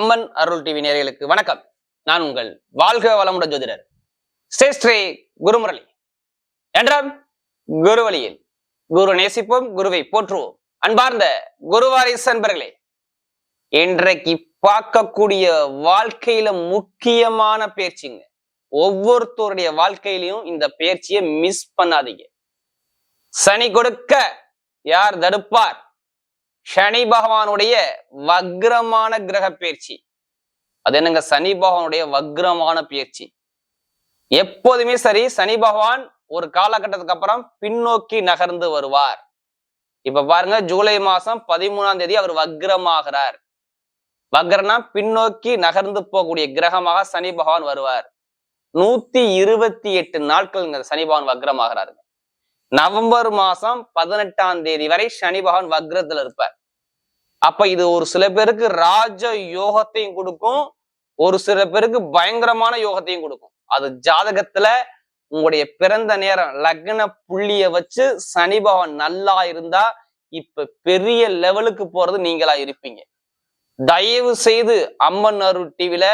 அம்மன் அருள் TV நேர்களுக்கு வணக்கம். நான் உங்கள் வாழ்க வளமுடன் ஜோதிடர் ஸ்ரீ குருமுரளி. என்றால் குரு வழியில் குரு நேசிப்போம் குருவை போற்றுவோம். அன்பார்ந்த குருவாரிஸ் அன்பர்களே இன்றைக்கு பார்க்கக்கூடிய வாழ்க்கையில முக்கியமான பேச்சுங்க ஒவ்வொருத்தருடைய வாழ்க்கையிலையும் இந்த பேச்சியை மிஸ் பண்ணாதீங்க. சனி கொடுக்க யார் தடுப்பார்? சனி பகவானுடைய வக்ரமான கிரக பயிற்சி. அது என்னங்க? சனி பகவானுடைய வக்ரமான பயிற்சி. எப்போதுமே சரி சனி பகவான் ஒரு காலகட்டத்துக்கு அப்புறம் பின்னோக்கி நகர்ந்து வருவார். இப்ப பாருங்க ஜூலை மாசம் பதிமூணாம் தேதி அவர் வக்ரமாகிறார். வக்ரனா பின்னோக்கி நகர்ந்து போகக்கூடிய கிரகமாக சனி பகவான் வருவார். நூத்தி இருபத்தி எட்டு நாட்கள் சனி பகவான் வக்ரமாகிறாருங்க. நவம்பர் மாசம் பதினெட்டாம் தேதி வரை சனி பகவான் வக்ரத்துல இருப்பார். அப்ப இது ஒரு சில பேருக்கு ராஜ யோகத்தையும் கொடுக்கும் ஒரு சில பேருக்கு பயங்கரமான யோகத்தையும் கொடுக்கும். அது ஜாதகத்துல உங்களுடைய பிறந்த நேரம் லக்ன புள்ளிய வச்சு சனி பகவான் நல்லா இருந்தா இப்ப பெரிய லெவலுக்கு போறது நீங்களா இருப்பீங்க. தயவு செய்து அம்மன் அருள் டிவில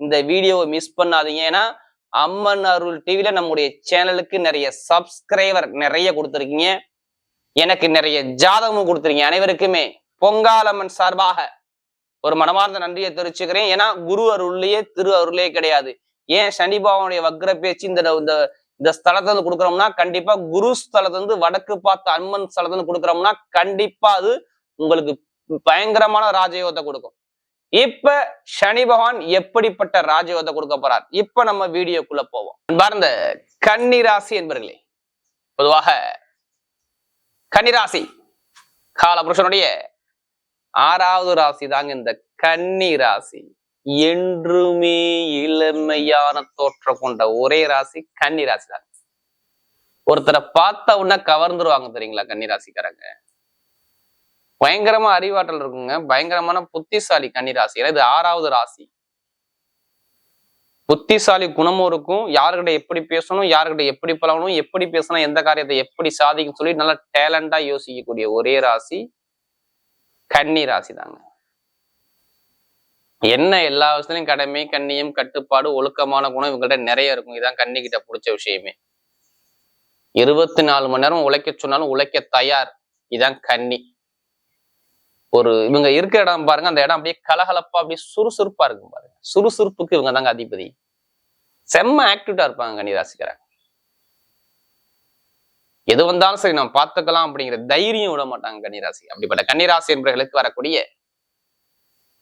இந்த வீடியோவை மிஸ் பண்ணாதீங்க. ஏன்னா அம்மன் அருள் டிவில நம்முடைய சேனலுக்கு நிறைய சப்ஸ்கிரைபர் நிறைய கொடுத்துருக்கீங்க. எனக்கு நிறைய ஜாதகமும் கொடுத்துருக்கீங்க அனைவருக்குமே. பொங்காலம்மன் சார்பாக ஒரு மனமார்ந்த நன்றியை தெரிவிச்சுக்கிறேன். ஏன்னா குரு அருள்லயே திரு அருளே கிடையாது. ஏன் சனி பாவனுடைய வக்ர பேச்சு இந்த இந்த இந்த ஸ்தலத்துல இருந்து கொடுக்குறோம்னா கண்டிப்பா குரு ஸ்தலத்துல இருந்து வடக்கு பார்த்த அம்மன் ஸ்தலத்துல இருந்து கொடுக்குறோம்னா கண்டிப்பா அது உங்களுக்கு பயங்கரமான ராஜயோகத்தை கொடுக்கும். இப்ப சனி பகவான் எப்படிப்பட்ட ராஜயோகத்தை கொடுக்க போறார்? இப்ப நம்ம வீடியோக்குள்ள போவோம். பார்ந்த கன்னிராசி என்பர்களே பொதுவாக கன்னிராசி காலபுருஷனுடைய ஆறாவது ராசி தாங்க இந்த கன்னி ராசி. என்றுமே இளமையான தோற்றம் கொண்ட ஒரே ராசி கன்னி ராசி தான். ஒருத்தரை பார்த்த உடனே கவர்ந்துருவாங்க தெரியுங்களா கன்னி ராசிக்காரங்க? பயங்கரமா அறிவாற்றல் இருக்குங்க. பயங்கரமான புத்திசாலி கன்னி ராசி. இது ஆறாவது ராசி. புத்திசாலி குணமும் இருக்கும். யாருக்கிட்ட எப்படி பேசணும் யாருக்கிட்ட எப்படி பழகணும் எப்படி பேசணும் எந்த காரியத்தை எப்படி சாதிக்கும் சொல்லி நல்லா டேலண்டா யோசிக்கக்கூடிய ஒரே ராசி. கன்னி ராசி தாங்க. என்ன எல்லா விஷயத்துலையும் கடமை கண்ணியம் கட்டுப்பாடு ஒழுக்கமான குணம் இவங்கள்ட்ட நிறைய இருக்கும். இதான் கண்ணி கிட்ட பிடிச்ச விஷயமே. இருபத்தி நாலு மணி நேரம் உழைக்க சொன்னாலும் உழைக்க தயார். இதான் கன்னி. ஒரு இவங்க இருக்கிற இடம் பாருங்க அந்த இடம் அப்படியே கலகலப்பா அப்படியே சுறுசுறுப்பா இருக்கும் பாருங்க. சுறுசுறுப்புக்கு இவங்க தாங்க அதிபதி. செம்ம ஆக்டிவிட்டா இருப்பாங்க கன்னி ராசிக்காரங்க எது வந்தாலும் சரி நம்ம பார்த்துக்கலாம் அப்படிங்கிற தைரியம் விட மாட்டாங்க கன்னிராசி. அப்படிப்பட்ட கன்னிராசி என்பவர்களுக்கு வரக்கூடிய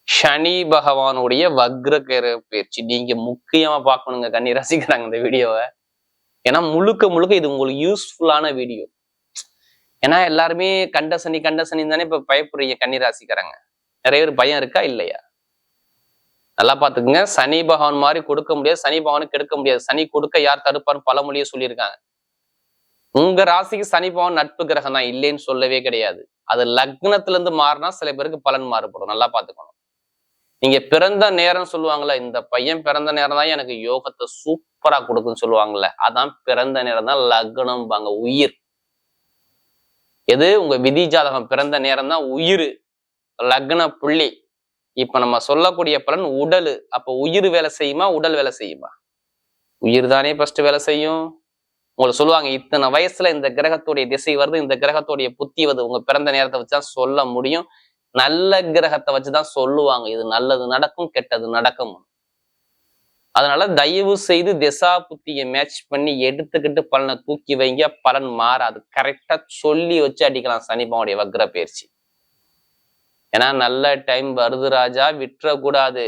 சனி பகவானுடைய வக்ரகர பயிற்சி. நீங்க முக்கியமா பார்க்கணுங்க கன்னிராசிக்கிறாங்க இந்த வீடியோவை. ஏன்னா முழுக்க முழுக்க இது உங்களுக்கு யூஸ்ஃபுல்லான வீடியோ ஏன்னா எல்லாருமே கண்ட சனி கண்ட சனி தானே இப்ப பயப்படுறீங்க கன்னிராசிக்கிறாங்க நிறைய பேர் பயம் இருக்கா? இல்லையா? நல்லா பாத்துக்குங்க சனி பகவான் மாதிரி கொடுக்க முடியாது. சனி பகவானுக்கு எடுக்க முடியாது. சனி கொடுக்க யார் தடுப்பான்னு பல மொழியை சொல்லியிருக்காங்க. உங்க ராசிக்கு சனி நட்பு கிரகம் தான் இல்லைன்னு சொல்லவே கிடையாது. அது லக்னத்துல இருந்து மாறினா சில பேருக்கு பலன் மாறுபடும். நல்லா பாத்துக்கணும் நீங்க பிறந்த நேரம் சொல்லுவாங்கல்ல இந்த பையன் பிறந்த நேரம் தான் எனக்கு யோகத்தை சூப்பரா கொடுக்குன்னு சொல்லுவாங்கல்ல அதான் பிறந்த நேரம் தான் லக்னம் பாங்க உயிர். எது? உங்க விதி ஜாதகம் பிறந்த நேரம் தான் உயிர். லக்ன புள்ளி. இப்ப நம்ம சொல்லக்கூடிய பலன் உடல். அப்ப உயிர் வேலை செய்யுமா உடல் வேலை செய்யுமா? உயிர் தானே ஃபர்ஸ்ட் வேலை செய்யும். உங்களுக்கு சொல்லுவாங்க இத்தனை வயசுல இந்த கிரகத்துடைய திசை வருது இந்த கிரகத்துடைய புத்தி வருது உங்க பிறந்த நேரத்தை வச்சுதான் சொல்ல முடியும். நல்ல கிரகத்தை வச்சுதான் சொல்லுவாங்க இது நல்லது நடக்கும் கெட்டது நடக்கும். அதனால தயவு செய்து திசா புத்தியை மேட்ச் பண்ணி எடுத்துக்கிட்டு பலனை தூக்கி வைங்க பலன் மாறாது. கரெக்டா சொல்லி வச்சு அடிக்கலாம் சனிபாவுடைய வக்ர பயிற்சி. ஏன்னா நல்ல டைம் வருது ராஜா விட்டுறக்கூடாது.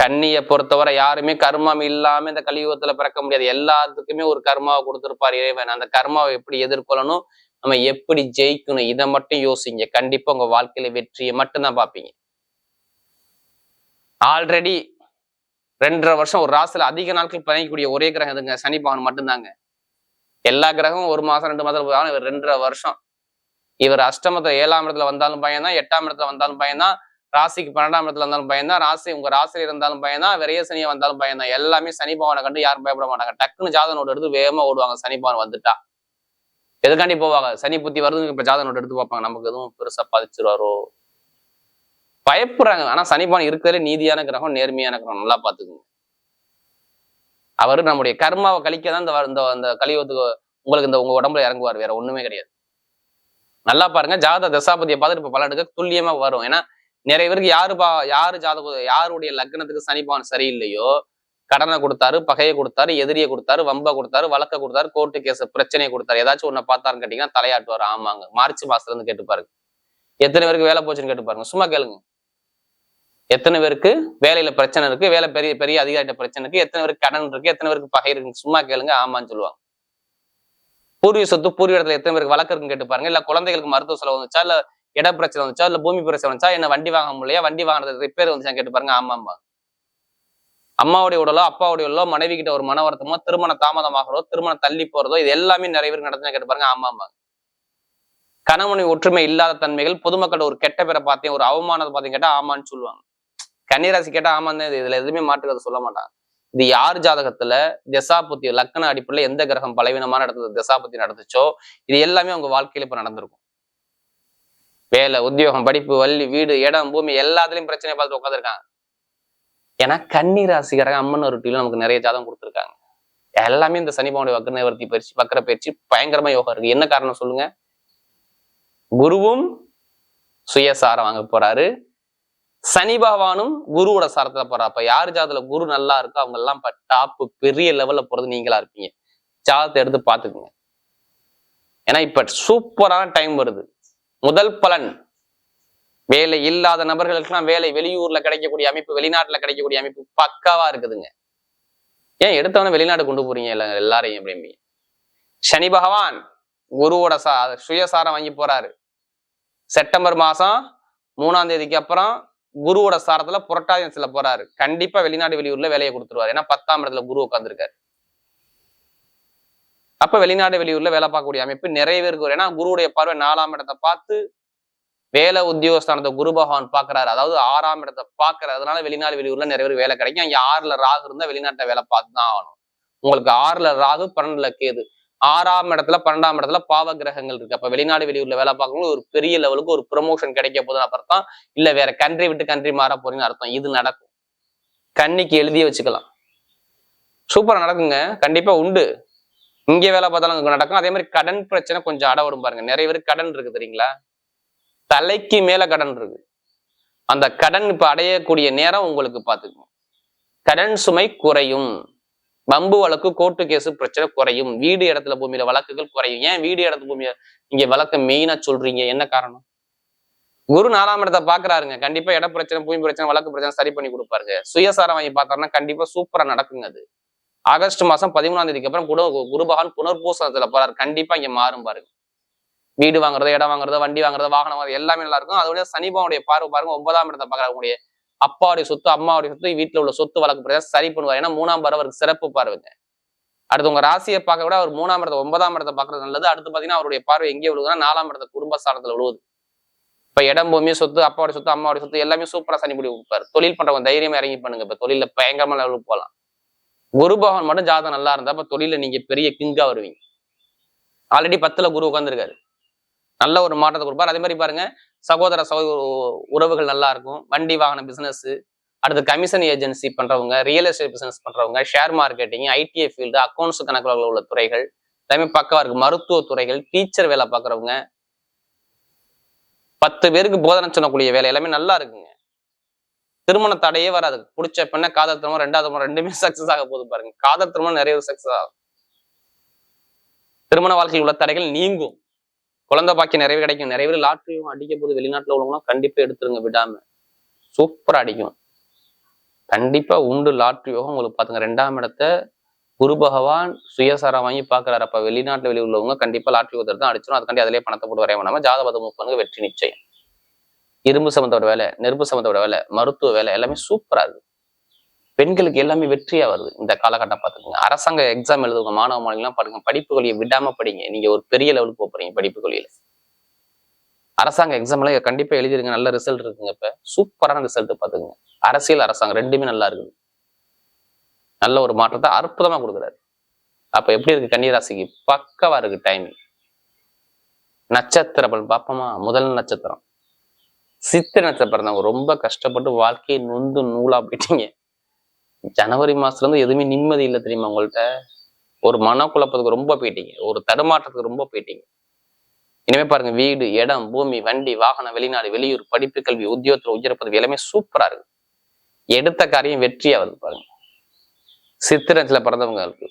கண்ணியை பொறுத்தவரை யாருமே கர்மம் இல்லாம இந்த கலியுகத்துல பிறக்க முடியாது. எல்லாத்துக்குமே ஒரு கர்மாவை கொடுத்துருப்பார் இறைவன். அந்த கர்மாவை எப்படி எதிர்கொள்ளணும்? நம்ம எப்படி ஜெயிக்கணும்? இதை மட்டும் யோசிங்க. கண்டிப்பா உங்க வாழ்க்கையில வெற்றியை மட்டும்தான் பார்ப்பீங்க. ஆல்ரெடி ரெண்டரை வருஷம் ஒரு ராசில அதிக நாட்கள் பயணிக்கக்கூடிய ஒரே கிரகம் இதுங்க சனி பகவான் மட்டும்தாங்க. எல்லா கிரகமும் ஒரு மாசம் ரெண்டு மாதம் இவர் ரெண்டரை வருஷம். இவர் அஷ்டமத்துல ஏழாம் இடத்துல வந்தாலும் பையன்தான் எட்டாம் இடத்துல வந்தாலும் பையன்தான் ராசிக்கு பன்னெண்டாம் இடத்துல இருந்தாலும் பயந்தான் ராசி உங்க ராசியில் இருந்தாலும் பையன் விரைய சனியை வந்தாலும் பயந்தான் எல்லாமே சனி பவனை கண்டு யாரும் பயப்பட மாட்டாங்க. டக்குன்னு ஜாதக நோட்டு எடுத்து வேகமா ஓடுவாங்க. சனி பவன் வந்துட்டா. எதுக்காண்டி போவாங்க? சனி புத்தி வருது இப்ப ஜாதக நோட்டு எடுத்து பார்ப்பாங்க. நமக்கு எதுவும் பெருசா பாதிச்சிருவாரோ? பயப்படுறாங்க. ஆனா சனி பவன் இருக்கிறதுல நீதியான கிரகம் நேர்மையான கிரகம். நல்லா பாத்துக்கோங்க அவர் நம்முடைய கர்மாவை கழிக்க தான் இந்த இந்த கலியுகத்துக்கு உங்களுக்கு இந்த உங்க உடம்புல இறங்குவார். வேற ஒண்ணுமே கிடையாது. நல்லா பாருங்க. ஜாத தசாபதியை பார்த்துட்டு இப்ப பலனுக்கு துல்லியமா வரும். ஏன்னா நிறைய பேருக்கு யாரு பா யாரு ஜாதக யாருடைய லக்னத்துக்கு சனிபான் சரியில்லையோ கடனை கொடுத்தாரு பகையை கொடுத்தாரு எதிரியை கொடுத்தாரு வம்ப கொடுத்தாரு வழக்க கொடுத்தாரு கோர்ட்டு கேஸ் பிரச்சனையை கொடுத்தாரு. ஏதாச்சும் ஒன்ன பார்த்தாருன்னு கேட்டீங்கன்னா தலையாட்டுவார். ஆமாங்க. மார்ச் மாசத்துல இருந்து கேட்டு பாருங்க. எத்தனை பேருக்கு வேலை போச்சுன்னு கேட்டு பாருங்க. சும்மா கேளுங்க. எத்தனை பேருக்கு வேலையில பிரச்சனை இருக்கு வேலை பெரிய பெரிய அதிகாரிட்ட பிரச்சனை இருக்கு எத்தனை பேருக்கு கடன் இருக்கு எத்தனை பேருக்கு பகை இருக்கு சும்மா கேளுங்க ஆமான்னு சொல்லுவாங்க. பூர்வீக சொத்து பூர்வீக இடத்துல எத்தனை பேருக்கு வழக்கு இருக்குன்னு கேட்டு பாருங்க. இல்ல குழந்தைகளுக்கு மருத்துவ செலவு வந்துச்சா இல்ல இட பிரச்சனை வந்துச்சா இல்ல பூமி பிரச்சனை வந்துச்சா? என்ன வண்டி வாங்க முடியலையா? வண்டி வாங்குறது ரிப்பேர் வந்துச்சா கேட்டு பாருங்க. ஆமாம்பா அம்மாவுடைய உடலோ அப்பாவுடைய உடலோ மனைவி கிட்ட ஒரு மன வருத்தமோ திருமண தாமதமாகிறதோ திருமணம் தள்ளி போறதோ இது எல்லாமே நிறைய பேருக்கு நடந்தா கேட்டு பாருங்க. ஆமாம்பா கணவனை ஒற்றுமை இல்லாத தன்மைகள் பொதுமக்கள் ஒரு கெட்ட பேரை பார்த்தேன் ஒரு அவமானத்தை பார்த்தேன் கேட்டா ஆமான்னு சொல்லுவாங்க. கன்னிராசி கேட்டா ஆமான்னு இதுல எதுவுமே மாற்றுக்கிறது சொல்ல மாட்டாங்க இது யார் ஜாதகத்துல தசாபுத்தி லக்கண அடிப்படையில் எந்த கிரகம் பலவீனமான இடத்துல தசாபுத்தி நடந்துச்சோ இது எல்லாமே அவங்க வாழ்க்கையில இப்ப நடந்திருக்கும். வேலை உத்தியோகம் படிப்பு வள்ளி வீடு இடம் பூமி எல்லாத்துலயும் பிரச்சனையை பார்த்து உட்காந்துருக்காங்க ஏன்னா கன்னி ராசிக்காரங்க அம்மன் ஒரு நமக்கு நிறைய ஜாதகம் கொடுத்துருக்காங்க. எல்லாமே இந்த சனிபாவுடைய வக்கர நிவர்த்தி பயிற்சி வக்கர பயிற்சி பயங்கரமா யோகா இருக்கு. என்ன காரணம் சொல்லுங்க? குருவும் சுயசாரம் வாங்க போறாரு. சனி பகவானும் குருவோட சாரத்துல போறா அப்ப யார் ஜாதத்துல குரு நல்லா இருக்கோ அவங்க எல்லாம் டாப் பெரிய லெவல்ல போறது நீங்களா இருப்பீங்க. ஜாதத்தை எடுத்து பாத்துக்குங்க ஏன்னா இப்ப சூப்பரான டைம் வருது. முதல் பலன். வேலை இல்லாத நபர்களுக்கெல்லாம் வேலை வெளியூர்ல கிடைக்கக்கூடிய அமைப்பு வெளிநாட்டுல கிடைக்கக்கூடிய அமைப்பு பக்காவா இருக்குதுங்க. ஏன் எடுத்தவன வெளிநாடு கொண்டு போறீங்க எல்லாரையும் எப்படி சனி பகவான் குருவோட சா சுயசாரம் வாங்கி போறாரு. செப்டம்பர் மாசம் மூணாம் தேதிக்கு அப்புறம் குருவோட சாரத்துல புரட்டாதி சில போறாரு. கண்டிப்பா வெளிநாடு வெளியூர்ல வேலையை கொடுத்துருவாரு. ஏன்னா பத்தாம் இடத்துல குரு உட்காந்துருக்காரு அப்ப வெளிநாடு வெளியூர்ல வேலை பார்க்கக்கூடிய அமைப்பு நிறைய பேருக்கு வரும் ஏன்னா குருவுடைய பார்வை நாலாம் இடத்தை பார்த்து வேலை உத்தியோகஸ்தானத்தை குரு பகவான் பாக்குறாரு அதாவது ஆறாம் இடத்தை பாக்குறாரு அதனால வெளிநாடு வெளியூர்ல நிறைய பேர் வேலை கிடைக்கும். இங்க ஆறுல ராகு இருந்தா வெளிநாட்டை வேலை பார்த்து தான் ஆகணும். உங்களுக்கு ஆறுல ராகு பன்னெண்டுல கேது. ஆறாம் இடத்துல பன்னெண்டாம் இடத்துல பாவ கிரகங்கள் இருக்கு. அப்ப வெளிநாடு வெளியூர்ல வேலை பார்க்கணும் ஒரு பெரிய லெவலுக்கு ஒரு ப்ரொமோஷன் கிடைக்க போதுன்னு அர்த்தம். இல்ல வேற கண்ட்ரி விட்டு கண்ட்ரி மாற போறீங்கன்னு அர்த்தம். இது நடக்கும். கன்னிக்கு எழுதியே வச்சுக்கலாம். சூப்பரா நடக்குங்க. கண்டிப்பா உண்டு. இங்க வேலை பார்த்தாலும் அங்கே நடக்கும். அதே மாதிரி கடன் பிரச்சனை கொஞ்சம் அடவடும் பாருங்க. நிறைய பேருக்கு கடன் இருக்கு தெரியுங்களா? தலைக்கு மேல கடன் இருக்கு. அந்த கடன் இப்ப அடையக்கூடிய நேரம் உங்களுக்கு பாத்துக்கணும் கடன் சுமை குறையும். பம்பு வழக்கு கோர்ட்டு கேஸு பிரச்சனை குறையும். வீடு இடத்துல பூமியில வழக்குகள் குறையும். ஏன் வீடு இடத்துல பூமியில நீங்க வழக்க மெயினா சொல்றீங்க? என்ன காரணம்? குரு நாலாம் இடத்தை பாக்குறாருங்க கண்டிப்பா இட பிரச்சனை பூமி பிரச்சனை வழக்கு பிரச்சனை சரி பண்ணி கொடுப்பாருங்க. சுயசாரம் வாங்கி பார்த்தாருன்னா கண்டிப்பா சூப்பரா நடக்குங்க அது. ஆகஸ்ட் மாசம் பதிமூணாம் தேதிக்கு அப்புறம் குட குருபகவான் புனர்பூசனத்துல போறாரு. கண்டிப்பா இங்க மாறும் பாருங்க. வீடு வாங்குறது இடம் வாங்குறது வண்டி வாங்குறது வாகனம் வாங்குறது எல்லாமே நல்லா இருக்கும். அதோட சனிபாவுடைய பார்வை பாருங்க ஒன்பதாம் இடத்தை பாக்குறாரு உங்களுடைய அப்பாவுடைய சொத்து அம்மாவுடைய சொத்து வீட்டுல உள்ள சொத்து வழக்கு பிரச்சனை சரி பண்ணுவார். ஏன்னா மூணாம் பார்வை அவருக்கு சிறப்பு பார்வைங்க. அடுத்து உங்க ராசியை பார்க்க விட அவர் மூணாம் இடத்தை ஒன்பதாம் இடத்தை பாக்குறது நல்லது. அடுத்து பாத்தீங்கன்னா அவருடைய பார்வை எங்கே விழுகுதுன்னா நாலாம் இடத்த குடும்பஸ்தானத்துல விழுவுது. இப்ப இடம் பூமி சொத்து அப்பாவுடைய சொத்து அம்மாவுடைய சொத்து எல்லாமே சூப்பரா சனி முடி கொடுப்பாரு. தொழில் பண்றவங்க தைரியமா இறங்கி பண்ணுங்க. இப்ப தொழில பயங்கரமா லெவலுக்கு போகலாம். குரு பகவான் மட்டும் ஜாதகம் நல்லா இருந்தா அப்ப தொழில நீங்க பெரிய கிங்கா வருவீங்க. ஆல்ரெடி பத்துல குரு உட்காந்துருக்காரு நல்ல ஒரு மாற்றத்தை கொடுப்பார். அதே மாதிரி பாருங்க சகோதர சகோதர உறவுகள் நல்லா இருக்கும். வண்டி வாகன பிசினஸ் அடுத்து கமிஷன் ஏஜென்சி பண்றவங்க ரியல் எஸ்டேட் பிசினஸ் பண்றவங்க share marketing ITI field accounts கணக்குல உள்ள துறைகள் எல்லாமே பக்கவா இருக்கு மருத்துவ துறைகள் டீச்சர் வேலை பார்க்குறவங்க. பத்து பேருக்கு போதனை சொல்லக்கூடிய வேலை எல்லாமே நல்லா இருக்குங்க. திருமண தடையே வராது. பிடிச்ச பெண்ண காதல் திருமணம் ரெண்டாவது திருமணம் ரெண்டுமே சக்சஸ் ஆக போகுது பாருங்க. காதல் திருமணம் நிறைய சக்சஸ் ஆகும். திருமண வாழ்க்கையில் உள்ள தடைகள் நீங்கும். குழந்தை பாக்கி நிறைய கிடைக்கும். நிறைய பேர் லாட்ரியும் அடிக்க போது வெளிநாட்டுல உள்ளவங்களாம் கண்டிப்பா எடுத்துருங்க விடாம. சூப்பரா அடிக்கும். கண்டிப்பா உண்டு லாட்ரி யோகம். உங்களுக்கு பாத்துங்க ரெண்டாம் இடத்த குரு பகவான் சுயசாரம் வாங்கி பாக்குறாரு. அப்ப வெளிநாட்டுல வெளியே உள்ளவங்க கண்டிப்பா லாட்ரி யோகத்தை தான் அடிச்சிடும் அதுக்காண்டி அதிலே பணத்தை போட்டு வரைய வேணாம ஜாதபதம் மூவ் பண்ணுங்க. வெற்றி நிச்சயம். இரும்பு சம்பந்தோட வேலை நெருப்பு சம்பந்தோட வேலை மருத்துவ வேலை எல்லாமே சூப்பரா இருக்கு பெண்களுக்கு எல்லாமே வெற்றியா வருது இந்த காலகட்டம் பார்த்துக்கோங்க. அரசாங்க எக்ஸாம் எழுதுவங்க மாணவ மாணவிகள்லாம் பாருங்க படிப்பு கொள்கையை விடாம படிங்க. நீங்க ஒரு பெரிய லெவலுக்கு போறீங்க படிப்பு கொள்கையில. அரசாங்க எக்ஸாம்ல கண்டிப்பா எழுதிருங்க. நல்ல ரிசல்ட் இருக்குங்க இப்ப. சூப்பரான ரிசல்ட் பாத்துக்கோங்க அரசியல் அரசாங்கம் ரெண்டுமே நல்லா இருக்குது. நல்ல ஒரு மாற்றத்தை அற்புதமா கொடுக்குறாரு. அப்ப எப்படி இருக்கு கன்னிராசிக்கு? பக்கவா இருக்கு டைமிங் நட்சத்திர பார்ப்போமா முதல் நட்சத்திரம். சித்திரத்தை பிறந்தவங்க ரொம்ப கஷ்டப்பட்டு வாழ்க்கையை நொந்து நூலா போயிட்டீங்க. ஜனவரி மாசத்துல இருந்து எதுவுமே நிம்மதி இல்லை தெரியுமா உங்கள்கிட்ட ஒரு மனக்குழப்பத்துக்கு ரொம்ப போயிட்டீங்க. ஒரு தடுமாற்றத்துக்கு ரொம்ப போயிட்டீங்க. இனிமே பாருங்க வீடு இடம் பூமி வண்டி வாகனம் வெளிநாடு வெளியூர் படிப்பு கல்வி உத்தியோகத்துல உயர எல்லாமே சூப்பரா இருக்கு. எடுத்த காரியம் வெற்றியா வருது பாருங்க. சித்திரத்துல பிறந்தவங்களுக்கு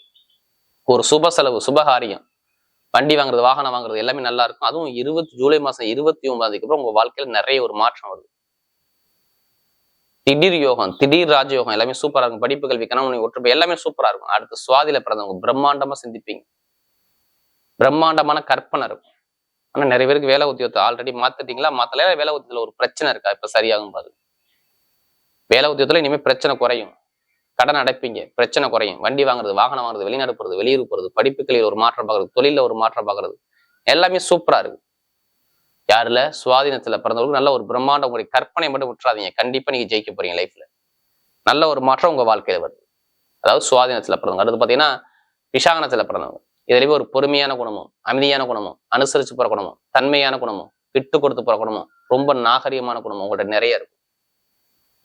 ஒரு சுப செலவு சுபகாரியம் வண்டி வாங்குறது வாகனம் வாங்குறது எல்லாமே நல்லா இருக்கும். அதுவும் இருபத்தி ஜூலை மாசம் இருபத்தி ஒன்பதுக்கு அப்புறம் உங்க வாழ்க்கையில நிறைய ஒரு மாற்றம் வருது. திடீர் யோகம் திடீர் ராஜயோகம் எல்லாமே சூப்பரா இருக்கும். படிப்பு கல்வி கணவனை ஒற்றுமை எல்லாமே சூப்பரா இருக்கும். அடுத்து சுவாதியில பிறந்தவங்க பிரம்மாண்டமா சிந்திப்பீங்க. பிரம்மாண்டமான கற்பனை இருக்கும். ஆனா நிறைய பேருக்கு வேலை உத்தியோகத்தை ஆல்ரெடி மாத்திட்டீங்களா? மாத்தல வேலை உத்தியோகத்துல ஒரு பிரச்சனை இருக்கா? இப்ப சரியாகும் பாரு வேலை உத்தியோகத்துல இனிமே பிரச்சனை குறையும். கடன் அடைப்பீங்க பிரச்சனை குறையும். வண்டி வாங்குறது வாகனம் வாங்குறது வெளிநாடு போகிறது வெளியூர் போறது படிப்புகளில் ஒரு மாற்றம் பார்க்கறது தொழில ஒரு மாற்றம் பார்க்கறது எல்லாமே சூப்பரா இருக்கு. யாருல? சுவாதீனத்துல பிறந்தவங்களுக்கு நல்ல ஒரு பிரம்மாண்டம் உங்களுடைய கற்பனை மட்டும் விட்டுறாதீங்க கண்டிப்பா நீங்க ஜெயிக்க போறீங்க லைஃப்ல நல்ல ஒரு மாற்றம் உங்க வாழ்க்கையில வருது. அதாவது சுவாதீனத்துல பிறந்தவங்க. அடுத்து பாத்தீங்கன்னா விஷாகனத்துல பிறந்தவங்க. இதுலயே ஒரு பொறுமையான குணமும் அமைதியான குணமும் அனுசரிச்சு போற குணமும் தன்மையான குணமும் விட்டு கொடுத்து போற குணமும் ரொம்ப நாகரிகமான குணமும் உங்கள்கிட்ட நிறைய இருக்கும்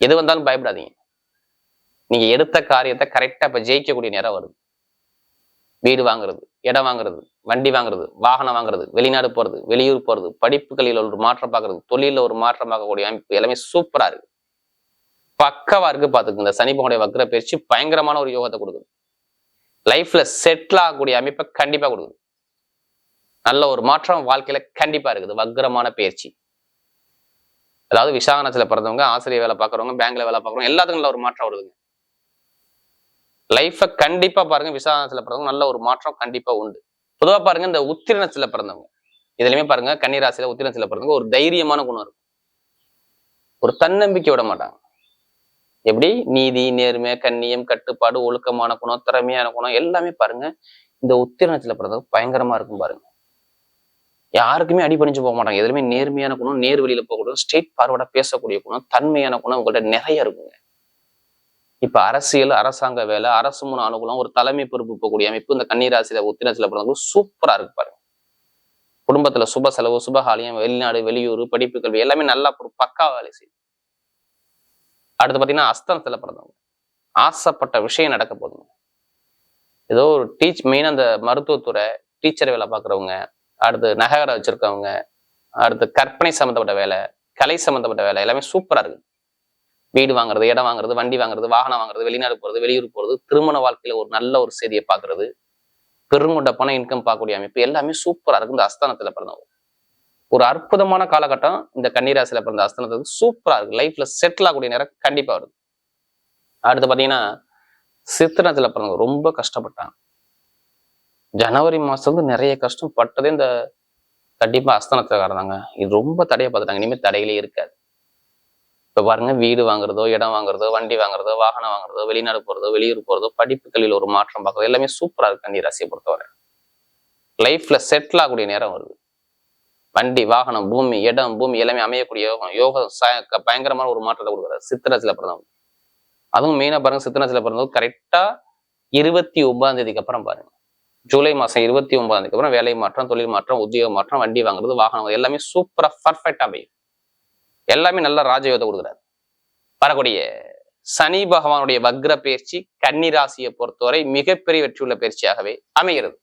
எது வந்தாலும் பயப்படாதீங்க. நீங்க எடுத்த காரியத்தை கரெக்டா இப்ப ஜெயிக்கக்கூடிய நேரம் வருது. வீடு வாங்குறது இடம் வாங்குறது வண்டி வாங்குறது வாகனம் வாங்குறது வெளிநாடு போறது வெளியூர் போறது படிப்புகளில் ஒரு மாற்றம் பார்க்கறது தொழில ஒரு மாற்றம் பார்க்கக்கூடிய அமைப்பு எல்லாமே சூப்பரா இருக்கு. பக்கவா இருக்கு பாத்துக்கு இந்த சனி வக்ர பயிற்சி பயங்கரமான ஒரு யோகத்தை கொடுக்குது. லைஃப்ல செட்டில் ஆகக்கூடிய அமைப்பை கண்டிப்பா கொடுக்குது. நல்ல ஒரு மாற்றம் வாழ்க்கையில கண்டிப்பா இருக்குது. வக்ரமான பயிற்சி. அதாவது விசாகனத்துல பிறந்தவங்க ஆசிரியர் வேலை பார்க்குறவங்க பேங்க்ல வேலை பார்க்குறவங்க எல்லாத்துக்கும் நல்ல ஒரு மாற்றம் வருதுங்க. லைஃப்பை கண்டிப்பா பாருங்க விசாரணத்தில் பிறந்தவங்க நல்ல ஒரு மாற்றம் கண்டிப்பா உண்டு. பொதுவா பாருங்க இந்த உத்திரணத்தில் பிறந்தவங்க. இதுலயுமே பாருங்க கன்னிராசியில் உத்திரணத்தில் பிறந்தவங்க ஒரு தைரியமான குணம் இருக்கும். ஒரு தன்னம்பிக்கை விட மாட்டாங்க. எப்படி? நீதி நேர்மை கண்ணியம் கட்டுப்பாடு ஒழுக்கமான குணம் திறமையான குணம் எல்லாமே பாருங்க இந்த உத்திரணத்துல பிறந்தவங்க பயங்கரமா இருக்கும் பாருங்க. யாருக்குமே அடிபணிஞ்சு போக மாட்டாங்க. எதுலையுமே நேர்மையான குணம் நேர் வழியில போகக்கூடாது ஸ்ட்ரெயிட் ஃபார்வர்டா பேசக்கூடிய குணம் தன்மையான குணம் உங்கள்கிட்ட நிறைய இருக்குங்க. இப்ப அரசியல் அரசாங்க வேலை அரசு முன் அனுகூலம் ஒரு தலைமை பொறுப்பு போகக்கூடிய அமைப்பு இந்த கன்னிராசியில உத்திரத்துல பிறந்தவங்க சூப்பரா இருக்கு பாருங்க. குடும்பத்துல சுப செலவு சுபகாலியம் வெளிநாடு வெளியூர் படிப்பு கல்வி எல்லாமே நல்லா ஒரு பக்கா வேலை செய்யும் அடுத்து பாத்தீங்கன்னா அஸ்தனத்துல பிறந்தவங்க. ஆசைப்பட்ட விஷயம் நடக்க போதுங்க ஏதோ ஒரு டீச் மெயின் அந்த மருத்துவத்துறை டீச்சர் வேலை பார்க்குறவங்க அடுத்து நகர வச்சிருக்கவங்க அடுத்து கற்பனை சம்மந்தப்பட்ட வேலை கலை சம்மந்தப்பட்ட வேலை எல்லாமே சூப்பரா இருக்கு. வீடு வாங்குறது இடம் வாங்குறது வண்டி வாங்குறது வாகனம் வாங்குறது வெளிநாடு போறது வெளியூர் போறது திருமண வாழ்க்கையில ஒரு நல்ல ஒரு செய்தியை பார்க்கறது பெருங்கொண்ட பண இன்கம் பார்க்கக்கூடிய அமைப்பு எல்லாமே சூப்பரா இருக்கு இந்த அஸ்தானத்துல பிறந்தவங்க ஒரு அற்புதமான காலகட்டம். இந்த கன்னிராசியில பிறந்த அஸ்தானத்துக்கு சூப்பரா இருக்கு. லைஃப்ல செட்டில் ஆகக்கூடிய நேரம் கண்டிப்பா வருது. அடுத்து பாத்தீங்கன்னா சித்திரத்துல பிறந்தவங்க ரொம்ப கஷ்டப்பட்டாங்க. ஜனவரி மாசம் வந்து நிறைய கஷ்டம் பட்டதே இந்த கண்டிப்பா அஸ்தானத்துல இது ரொம்ப தடையை பார்த்துட்டாங்க. இனிமேல் தடையிலே இருக்காது. இப்போ பாருங்க வீடு வாங்குறதோ இடம் வாங்குறதோ வண்டி வாங்குறதோ வாகனம் வாங்குறதோ வெளிநாடு போறதோ வெளியூர் போறதோ படிப்புகளில் ஒரு மாற்றம் பார்க்கறது எல்லாமே சூப்பரா இருக்கு கன்னி ராசியை பொறுத்தவரை லைஃப்ல செட்டில் ஆகக்கூடிய நேரம் வருது. வண்டி வாகனம் பூமி இடம் பூமி எல்லாமே அமையக்கூடிய யோகம். யோகம் ச- பயங்கரமான ஒரு மாற்றத்தை கொடுக்குறாரு. சித்திரத்துல பிறந்தவங்க. அதுவும் மெயினா பாருங்க சித்திரத்துல பிறந்தவங்க கரெக்டா இருபத்தி ஒன்பதாம் தேதிக்கு அப்புறம் பாருங்க. ஜூலை மாதம் இருபத்தி ஒன்பதாம் தேதிக்கு அப்புறம் வேலை மாற்றம் தொழில் மாற்றம் உத்தியோக மாற்றம் வண்டி வாங்குறது வாகனம் எல்லாமே சூப்பராக பர்ஃபெக்டாக அமையும். எல்லாமே நல்ல ராஜயோகத்தை கொடுக்குறாரு. வரக்கூடிய சனி பகவானுடைய வக்ர பயிற்சி கன்னிராசியை பொறுத்தவரை மிகப்பெரிய வெற்றியுள்ள பயிற்சியாகவே அமைகிறது.